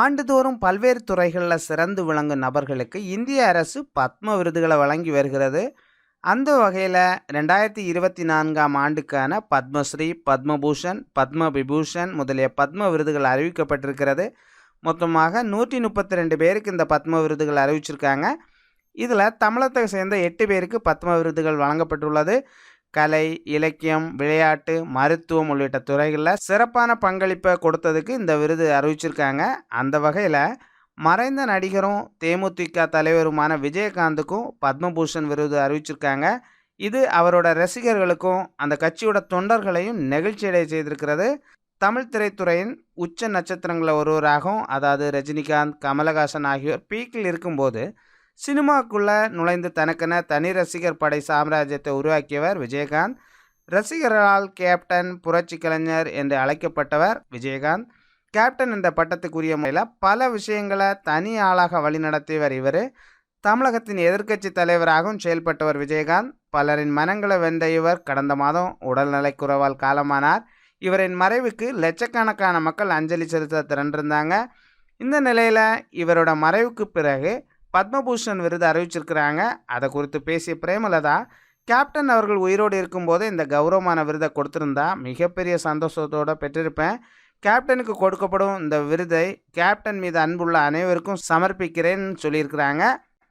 ஆண்டுதோறும் பல்வேறு துறைகளில் சிறந்து விளங்கும் நபர்களுக்கு இந்திய அரசு பத்ம விருதுகளை வழங்கி வருகிறது. அந்த வகையில் ரெண்டாயிரத்தி இருபத்தி நான்காம் ஆண்டுக்கான பத்மஸ்ரீ பத்மபூஷன் பத்ம விபூஷன் முதலிய பத்ம விருதுகள் அறிவிக்கப்பட்டிருக்கிறது. மொத்தமாக நூற்றி முப்பத்தி ரெண்டு பேருக்கு இந்த பத்ம விருதுகள் அறிவிச்சிருக்காங்க. இதில் தமிழகத்தை சேர்ந்த எட்டு பேருக்கு பத்ம விருதுகள் வழங்கப்பட்டுள்ளது. கலை இலக்கியம் விளையாட்டு மருத்துவம் உள்ளிட்ட துறைகளில் சிறப்பான பங்களிப்பை கொடுத்ததுக்கு இந்த விருது அறிவிச்சிருக்காங்க. அந்த வகையில் மறைந்த நடிகரும் தேமுதிக தலைவருமான விஜயகாந்துக்கும் பத்மபூஷன் விருது அறிவிச்சிருக்காங்க. இது அவரோட ரசிகர்களுக்கும் அந்த கட்சியோட தொண்டர்களையும் நெகிழ்ச்சியடைய செய்திருக்கிறது. தமிழ் திரைத்துறையின் உச்ச நட்சத்திரங்களில் ஒருவராகவும் அதாவது ரஜினிகாந்த் கமலஹாசன் ஆகியோர் பீக்கில் இருக்கும்போது சினிமாக்குள்ளே நுழைந்து தனக்கென தனி ரசிகர் படை சாம்ராஜ்யத்தை உருவாக்கியவர் விஜயகாந்த். ரசிகர்களால் கேப்டன் புரட்சி கலைஞர் என்று அழைக்கப்பட்டவர் விஜயகாந்த். கேப்டன் என்ற பட்டத்துக்குரிய முறையில் பல விஷயங்களை தனி ஆளாக வழிநடத்தியவர் இவர். தமிழகத்தின் எதிர்க்கட்சி தலைவராகவும் செயல்பட்டவர் விஜயகாந்த். பலரின் மனங்களை வென்ற இவர் கடந்த மாதம் உடல்நலைக்குறைவால் காலமானார். இவரின் மறைவுக்கு லட்சக்கணக்கான மக்கள் அஞ்சலி செலுத்த திரண்டிருந்தாங்க. இந்த நிலையில் இவரோட மறைவுக்கு பிறகு பத்மபூஷன் விருது அறிவிச்சிருக்கிறாங்க. அதை குறித்து பேசிய பிரேமலதா கேப்டன் அவர்கள் உயிரோடு இருக்கும்போது இந்த கௌரவமான விருதை கொடுத்துருந்தா மிகப்பெரிய சந்தோஷத்தோடு பெற்றிருப்பேன். கேப்டனுக்கு கொடுக்கப்படும் இந்த விருதை கேப்டன் மீது அன்புள்ள அனைவருக்கும் சமர்ப்பிக்கிறேன்னு சொல்லியிருக்கிறாங்க.